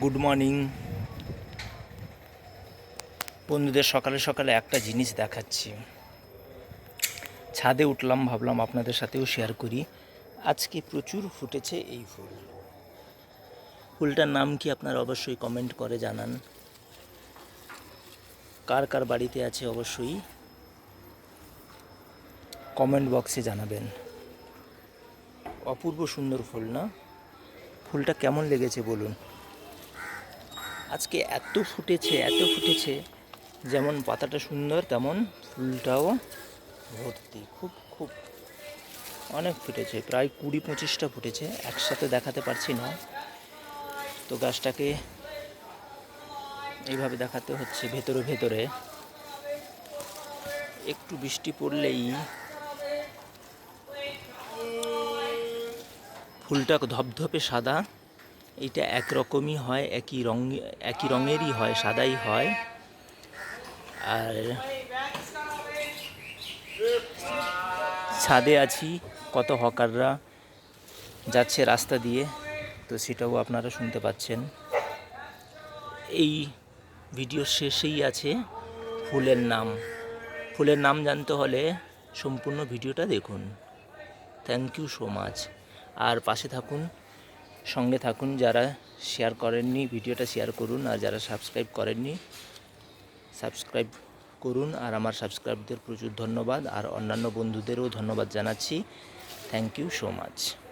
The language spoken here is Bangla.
Good morning. বন্ধুদের সকালে সকালে একটা জিনিস দেখাচ্ছি। ছাদে উঠলাম, ভাবলাম আপনাদের সাথেও শেয়ার করি। আজকে প্রচুর ফুটেছে এই ফুল। ফুলটার নাম কি আপনারা অবশ্যই কমেন্ট করে জানান। কার কার বাড়িতে আছে অবশ্যই কমেন্ট বক্সে জানাবেন। অপূর্ব সুন্দর ফুল না? ফুলটা কেমন লেগেছে বলুন। আজকে এত ফুটেছে এত ফুটেছে। যেমন পাতাটা সুন্দর, তেমন ফুলটাও ভর্তি। খুব খুব অনেক ফুটেছে, প্রায় কুড়ি পঁচিশটা ফুটেছে, একসাথে দেখাতে পারছি না। তো গাছটাকে এইভাবে দেখাতে হচ্ছে ভেতরে ভেতরে। একটু বৃষ্টি পড়লেই ফুলটা ধপধপে সাদা। এটা একরকমই হয়, একই রঙ একই রঙেরই হয়, সাদাই হয়। আর ছাদে আছি, কত হকাররা যাচ্ছে রাস্তা দিয়ে, তো সেটাও আপনারা শুনতে পাচ্ছেন। এই ভিডিওর শেষেই আছে ফুলের নাম। ফুলের নাম জানতে হলে সম্পূর্ণ ভিডিওটা দেখুন। থ্যাংক ইউ সো মাচ আর পাশে থাকুন সঙ্গে থাকুন, যারা শেয়ার করেননি, ভিডিওটা শেয়ার করুন, আর যারা সাবস্ক্রাইব করেননি সাবস্ক্রাইব করুন। আর আমার সাবস্ক্রাইবদের প্রচুর ধন্যবাদ। আর অন্যান্য বন্ধুদেরও ধন্যবাদ জানাচ্ছি। Thank you so much